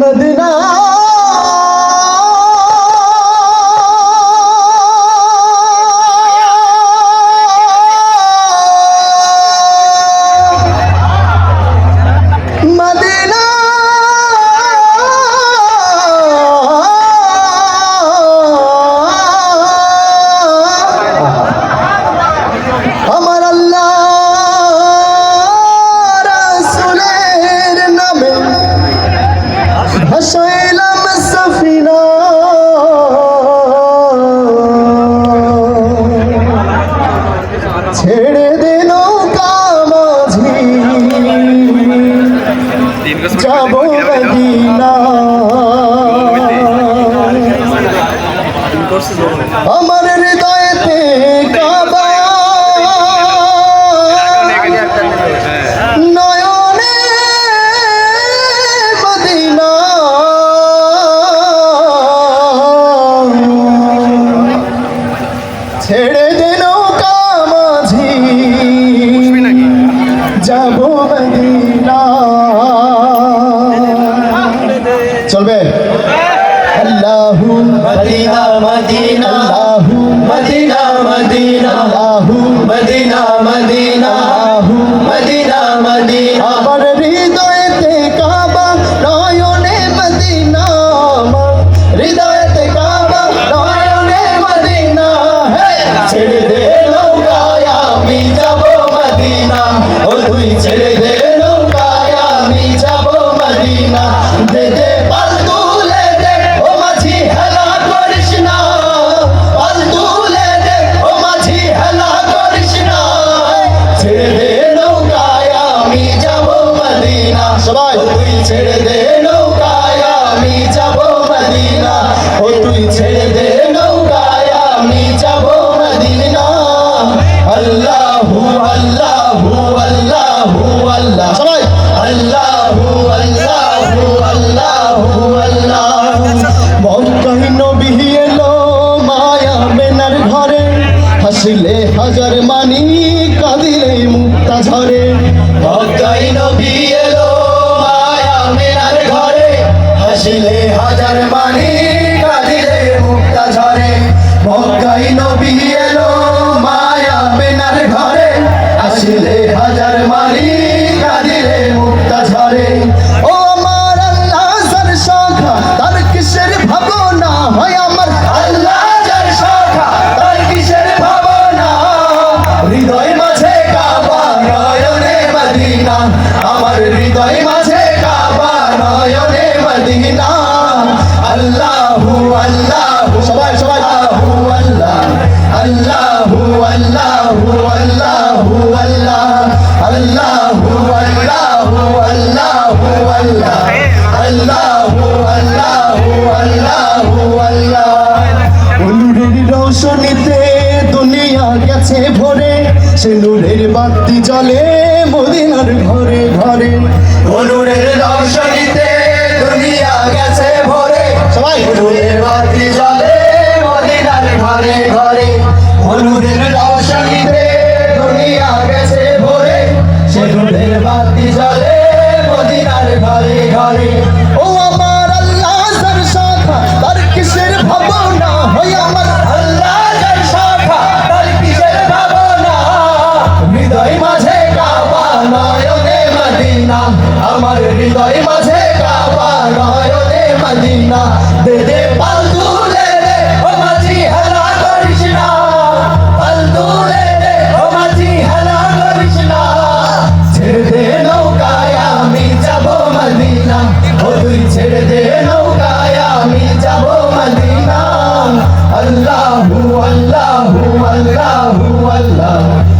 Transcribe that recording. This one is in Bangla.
মদিনা আমার হৃদয়তে কাবা। নয়নে মদিনা। ছেড়ে দে নৌকা মাঝি। যাব মদিনা। চলবে? আল্লাহু মদিনা মদিনা। আল্লাহু মদিনা মদিনা। আল্লাহু মদিনা মদিনা। আল্লাহু মদিনা মদিনা। আমার হৃদয়তে কাবা নয়নে মদিনা। আমার হৃদয়তে কাবা নয়নে মদিনা। হে ছেড়ে দে নৌকায় আমি যাব মদিনা। ও তুই ছেড়ে সবাই। তুই ছেড়ে দে নৌকায় আমি যাব মদিনা। ও তুই ছেড়ে দে নৌকায় আমি যাব মদিনা। আল্লাহু আল্লাহু আল্লাহু আল্লাহ। সবাই। আল্লাহু আল্লাহু আল্লাহু আল্লাহ। মক্কায় নবী এলো মায়া মেনার ঘরে। হাসিলে হাজার মানি কাঁদিলে মুক্তা ঝরে মক্কাই নবী হাজার মানি কাঁদিলে মুক্তা ঝরে। মক্কাই নবী মায়া মেনার ঘরে। হাসিলে হাজার মানি কাঁদিলে মুক্তা ঝরে। ও আমার আল্লাহ সর শাখা, তার কিসের আল্লাহ যার শাখা, তার কিসের হৃদয় মাঝে কাবা, নয়নে মদিনা। আমার হৃদয় মাঝে কাবা, নয়নে মদিনা। সে নূরের বাতি জ্বলে মদিনার ঘরে ঘরে। অনুরের রোশনীতে মদিনা, আমার হৃদয় মাঝে কাবা নয়নে মদিনা। দে দে পাল তুলে দে ও মাঝি হেলা করিস দে ও মাঝি হেলা করিস দে নৌকায়, আমি যাব মদিনা। ও দে নৌকায়, আমি যাব মদিনা। আল্লাহু আল্লাহু আল্লাহু, আল্লাহ।